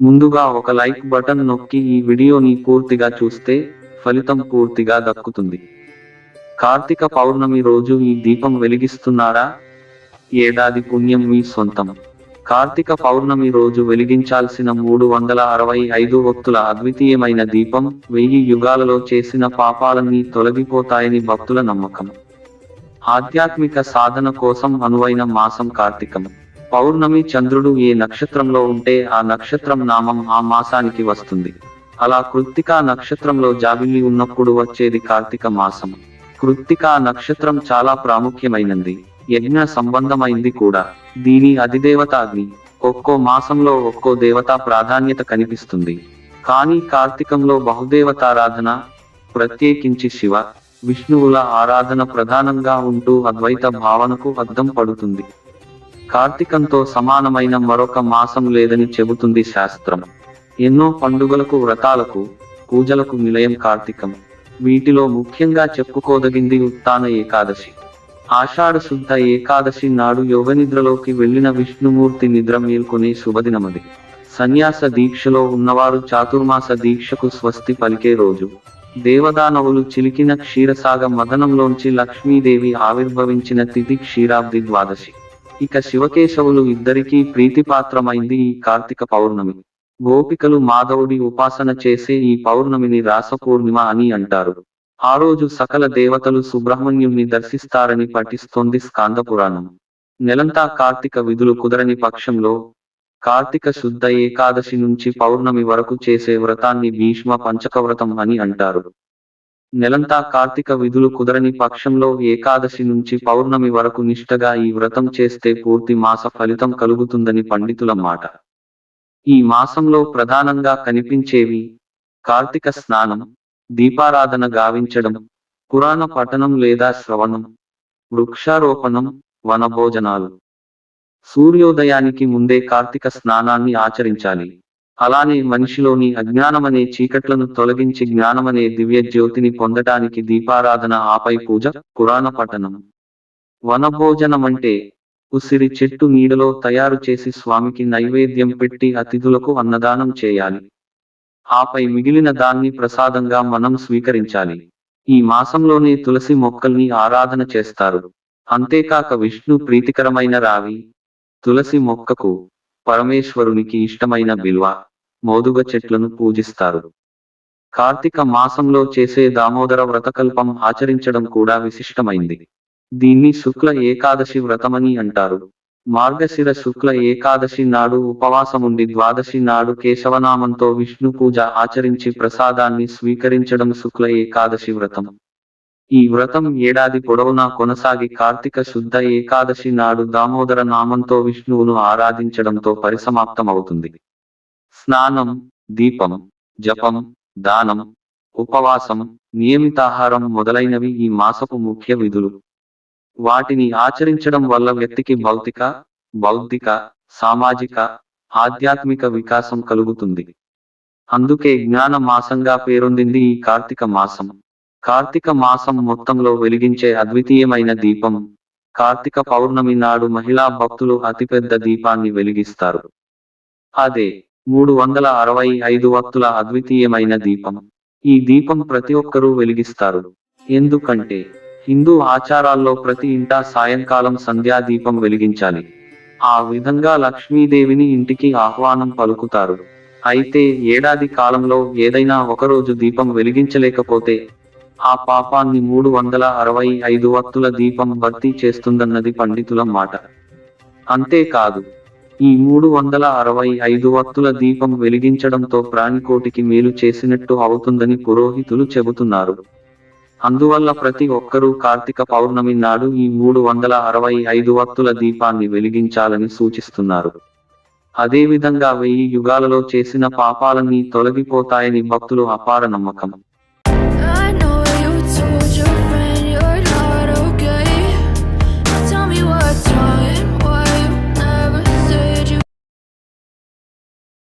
ముందుగా ఒక like button నొక్కి ఈ వీడియోని పూర్తిగా చూస్తే ఫలితం పూర్తిగా దక్కుతుంది. కార్తీక పౌర్ణమి రోజు ఈ దీపం వెలిగిస్తున్నారా? ఏడాది పుణ్యం మీ సొంతం. కార్తీక పౌర్ణమి రోజు వెలిగించాల్సిన మూడు వందల అరవై ఐదు ఒత్తుల అద్వితీయమైన దీపం వెయ్యి యుగాలలో చేసిన పాపాలన్నీ తొలగిపోతాయని భక్తుల నమ్మకం. ఆధ్యాత్మిక సాధన కోసం అనువైన మాసం కార్తీకం. పౌర్ణమి చంద్రుడు ఏ నక్షత్రంలో ఉంటే ఆ నక్షత్రం నామం ఆ మాసానికి వస్తుంది. అలా కృత్తికా నక్షత్రంలో జాబిల్లి ఉన్నప్పుడు వచ్చేది కార్తీక మాసం. కృత్తికా నక్షత్రం చాలా ప్రాముఖ్యమైనది. యజ్ఞ సంబంధమైంది కూడా. దీని అధిదేవత అగ్ని ఒక్కో మాసంలో ఒక్కో దేవత ప్రాధాన్యత కనిపిస్తుంది. కానీ కార్తీకంలో బహుదేవతారాధన ప్రత్యేకించి శివ విష్ణువుల ఆరాధన ప్రధానంగా ఉంటూ అద్వైత భావనకు అద్దం పడుతుంది. కార్తీకంతో సమానమైన మరొక మాసం లేదని చెబుతుంది శాస్త్రం. ఎన్నో పండుగలకు వ్రతాలకు పూజలకు నిలయం కార్తీకం. వీటిలో ముఖ్యంగా చెప్పుకోదగింది ఉత్తాన ఏకాదశి. ఆషాఢ శుద్ధ ఏకాదశి నాడు యోగనిద్రలోకి వెళ్ళిన విష్ణుమూర్తి నిద్ర మేల్కొనే శుభదినమది. సన్యాస దీక్షలో ఉన్నవారు చాతుర్మాస దీక్షకు స్వస్తి పలికే రోజు. దేవదానవులు చిలికిన క్షీరసాగ మదనంలోంచి లక్ష్మీదేవి ఆవిర్భవించిన తిథి క్షీరాబ్ది ద్వాదశి. ఇక శివకేశవులు ఇద్దరికీ ప్రీతిపాత్రమైంది ఈ కార్తీక పౌర్ణమి. గోపికలు మాధవుడి ఉపాసన చేసే ఈ పౌర్ణమిని రాసపూర్ణిమ అని అంటారు. ఆ రోజు సకల దేవతలు సుబ్రహ్మణ్యుణ్ణి దర్శిస్తారని పఠిస్తోంది స్కాంద పురాణం నెలంతా కార్తీక విధులు కుదరని పక్షంలో కార్తీక శుద్ధ ఏకాదశి నుంచి పౌర్ణమి వరకు చేసే వ్రతాన్ని భీష్మ పంచక వ్రతం అని అంటారు. నెలంతా కార్తీక విధులు కుదరని పక్షంలో ఏకాదశి నుంచి పౌర్ణమి వరకు నిష్టగా ఈ వ్రతం చేస్తే పూర్తి మాస ఫలితం కలుగుతుందని పండితుల మాట. ఈ మాసంలో ప్రధానంగా కనిపించేవి కార్తీక స్నానం దీపారాధన గావించడం పురాణ పఠనం లేదా శ్రవణం వృక్షారోపణం వనభోజనాలు. సూర్యోదయానికి ముందే కార్తీక స్నానాన్ని ఆచరించాలి. అలానే మనిషిలోని అజ్ఞానమనే చీకట్లను తొలగించి జ్ఞానమనే దివ్య జ్యోతిని పొందటానికి దీపారాధన ఆపై పూజ పురాణ పఠనం. వనభోజనమంటే ఉసిరి చెట్టు నీడలో తయారు చేసి స్వామికి నైవేద్యం పెట్టి అతిథులకు అన్నదానం చేయాలి. ఆపై మిగిలిన దాన్ని ప్రసాదంగా మనం స్వీకరించాలి. ఈ మాసంలోనే తులసి మొక్కల్ని ఆరాధన చేస్తారు. అంతేకాక విష్ణు ప్రీతికరమైన రావి తులసి మొక్కకు పరమేశ్వరునికి ఇష్టమైన బిల్వ. మోదుగ చెట్లను పూజిస్తారు. కార్తీక మాసంలో చేసే దామోదర వ్రతకల్పం ఆచరించడం కూడా విశిష్టమైంది. దీన్ని శుక్ల ఏకాదశి వ్రతమని అంటారు. మార్గశిర శుక్ల ఏకాదశి నాడు ఉపవాసముండి ద్వాదశి నాడు కేశవనామంతో విష్ణు పూజ ఆచరించి ప్రసాదాన్ని స్వీకరించడం శుక్ల ఏకాదశి వ్రతం. ఈ వ్రతం ఏడాది పొడవునా కొనసాగి కార్తీక శుద్ధ ఏకాదశి నాడు దామోదర నామంతో విష్ణువును ఆరాధించడంతో పరిసమాప్తమవుతుంది. స్నానం దీపం జపం దానం ఉపవాసం నియమితాహారం మొదలైనవి ఈ మాసపు ముఖ్య విధులు. వాటిని ఆచరించడం వల్ల వ్యక్తికి భౌతిక బౌద్ధిక సామాజిక ఆధ్యాత్మిక వికాసం కలుగుతుంది. అందుకే జ్ఞాన మాసంగా పేరొందింది ఈ కార్తీక మాసం. కార్తీక మాసం మొత్తంలో వెలిగించే అద్వితీయమైన దీపం కార్తీక పౌర్ణమి నాడు మహిళా భక్తులు అతిపెద్ద దీపాన్ని వెలిగిస్తారు. అదే మూడు వందల అరవై ఐదు వక్తుల అద్వితీయమైన దీపం. ఈ దీపం ప్రతి ఒక్కరూ వెలిగిస్తారు. ఎందుకంటే హిందూ ఆచారాల్లో ప్రతి ఇంటా సాయంకాలం సంధ్యా దీపం వెలిగించాలి. ఆ విధంగా లక్ష్మీదేవిని ఇంటికి ఆహ్వానం పలుకుతారు. అయితే ఏడాది కాలంలో ఏదైనా ఒకరోజు దీపం వెలిగించలేకపోతే ఆ పాపాన్ని మూడు వందల అరవై ఐదు వత్తుల దీపం భర్తీ చేస్తుందన్నది పండితుల మాట. అంతేకాదు ఈ మూడు వందల అరవై ఐదు వత్తుల దీపం వెలిగించడంతో ప్రాణికోటికి మేలు చేసినట్టు అవుతుందని పురోహితులు చెబుతున్నారు. అందువల్ల ప్రతి ఒక్కరూ కార్తీక పౌర్ణమి నాడు ఈ మూడు వందల అరవై ఐదు వత్తుల దీపాన్ని వెలిగించాలని సూచిస్తున్నారు. అదేవిధంగా వెయ్యి యుగాలలో చేసిన పాపాలన్నీ తొలగిపోతాయని భక్తులు అపార నమ్మకం.